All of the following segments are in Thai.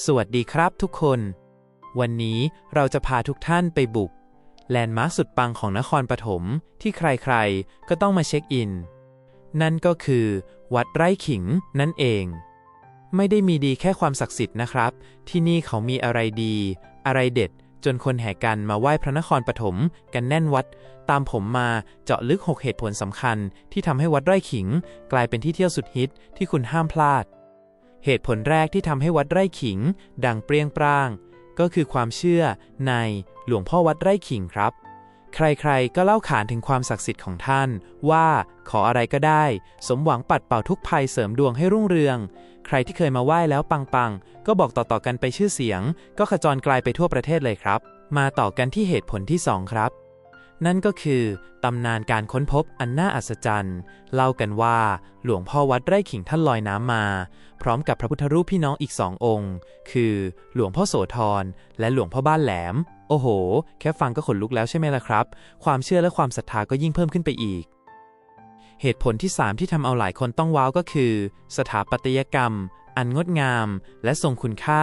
สวัสดีครับทุกคน วันนี้เราจะพาทุกท่านไปบุก แลนด์มาร์คสุดปังของนครปฐมที่ใครๆ ก็ต้องมาเช็คอิน นั่นก็คือ วัดไร่ขิงนั่นเอง ไม่ได้มีดีแค่ความศักดิ์สิทธิ์นะครับ ที่นี่เขามีอะไรดี อะไรเด็ด จนคนแห่กันมาไหว้พระนครปฐมกันแน่นวัด ตามผมมาเจาะลึก 6 เหตุผลสำคัญ ที่ทำให้วัดไร่ขิง กลายเป็นที่เที่ยวสุดฮิตที่คุณห้ามพลาด เหตุผลแรกที่ทำให้วัดไร่ขิง ดังเปรี้ยงปร้าง ก็คือความเชื่อในหลวงพ่อวัดไร่ขิงครับ ใครๆ ก็เล่าขานถึงความศักดิ์สิทธิ์ของท่าน ว่าขออะไรก็ได้ สมหวังปัดเป่าทุกภัยเสริมดวงให้รุ่งเรือง ใครที่เคยมาไหว้แล้วปังๆ ก็บอกต่อๆกันไปชื่อเสียง ก็ขจรกลายไปทั่วประเทศเลยครับ มาต่อกันที่เหตุผลที่ 2 ครับ นั่นก็คือตำนานการค้นพบอันน่าอัศจรรย์ เล่ากันว่าหลวงพ่อวัดไร่ขิงท่านลอยน้ำมา พร้อมกับพระพุทธรูปพี่น้องอีกสององค์ คือหลวงพ่อโสธรและหลวงพ่อบ้านแหลม โอ้โห แค่ฟังก็ขนลุกแล้วใช่ไหมล่ะครับ ความเชื่อและความศรัทธาก็ยิ่งเพิ่มขึ้นไปอีก เหตุผลที่ 3 ที่ทำเอาหลายคนต้องว้าวก็คือ สถาปัตยกรรม อันงดงาม และทรงคุณค่า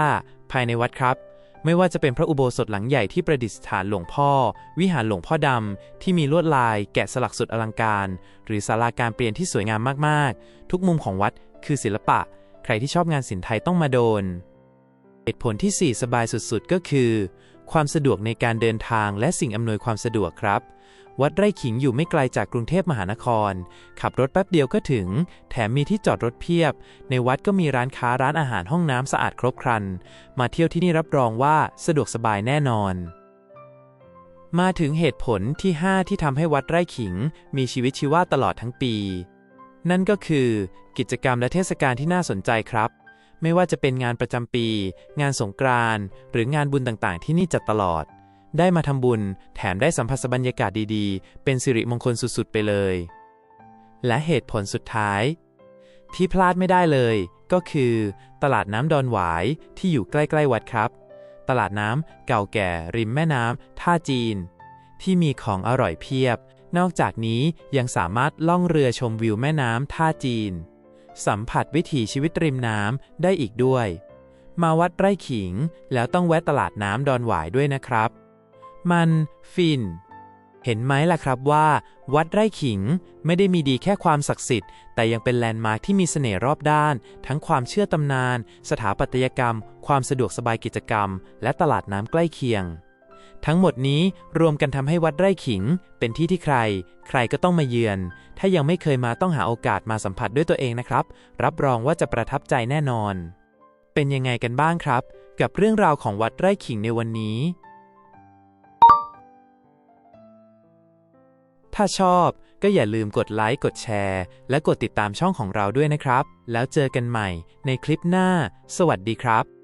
ภายในวัดครับ ไม่ว่าจะเป็นพระอุโบสถหลังใหญ่ที่ประดิษฐานหลวงพ่อ วิหารหลวงพ่อดำ ที่มีลวดลายแกะสลักสุดอลังการ หรือศาลาการเปลี่ยนที่สวยงามมากๆ ทุกมุมของวัดคือศิลปะ ใครที่ชอบงานศิลป์ไทยต้องมาโดน เหตุผลที่ 4 สบายสุดๆ ก็คือ ความสะดวกในการเดินทางและสิ่งอำนวยความสะดวกครับ วัดไร่ขิงอยู่ไม่ไกลจากกรุงเทพมหานคร ขับรถแป๊บเดียวก็ถึง แถมมีที่จอดรถเพียบ ในวัดก็มีร้านค้าร้านอาหารห้องน้ำสะอาดครบครัน มาเที่ยวที่นี่รับรองว่าสะดวกสบายแน่นอน มาถึงเหตุผลที่ 5 ที่ทำให้วัดไร่ขิง มีชีวิตชีวาตลอดทั้งปี นั่นก็คือ กิจกรรมและเทศกาลที่น่าสนใจครับไม่ว่าจะเป็นงานประจำปี งานสงกรานต์หรืองานบุญต่างๆ ที่นี่จัดตลอด ได้มาทำบุญ แถมได้สัมผัสบรรยากาศดีๆ เป็นสิริมงคลสุดๆ ไปเลย และเหตุผลสุดท้าย ที่พลาดไม่ได้เลย ก็คือ ตลาดน้ำดอนหวายที่อยู่ใกล้ๆวัดครับ ตลาดน้ำเก่าแก่ริมแม่น้ำท่าจีน ที่มีของอร่อยเพียบ นอกจากนี้ยังสามารถล่องเรือชมวิวแม่น้ำท่าจีน สัมผัสวิถีชีวิตริมน้ำได้อีกด้วย มาวัดไร่ขิงแล้วต้องแวะตลาดน้ำดอนหวายด้วยนะครับ มันฟิน เห็นไหมล่ะครับว่า วัดไร่ขิงไม่ได้มีดีแค่ความศักดิ์สิทธิ์ แต่ยังเป็นแลนด์มาร์คที่มีเสน่ห์รอบด้าน ทั้งความเชื่อตำนาน สถาปัตยกรรม ความสะดวกสบายกิจกรรม และตลาดน้ำใกล้เคียง ทั้งหมดนี้รวมกันทำให้วัดไร่ขิง เป็นที่ที่ใคร ใครก็ต้องมาเยือน ถ้ายังไม่เคยมาต้องหาโอกาสมาสัมผัสด้วยตัวเองนะครับ รับรองว่าจะประทับใจแน่นอน เป็นยังไงกันบ้างครับ กับเรื่องราวของวัดไร่ขิงในวันนี้ ถ้าชอบก็อย่าลืมกดไลค์ กดแชร์ และกดติดตามช่องของเราด้วยนะครับ แล้วเจอกันใหม่ในคลิปหน้า สวัสดีครับ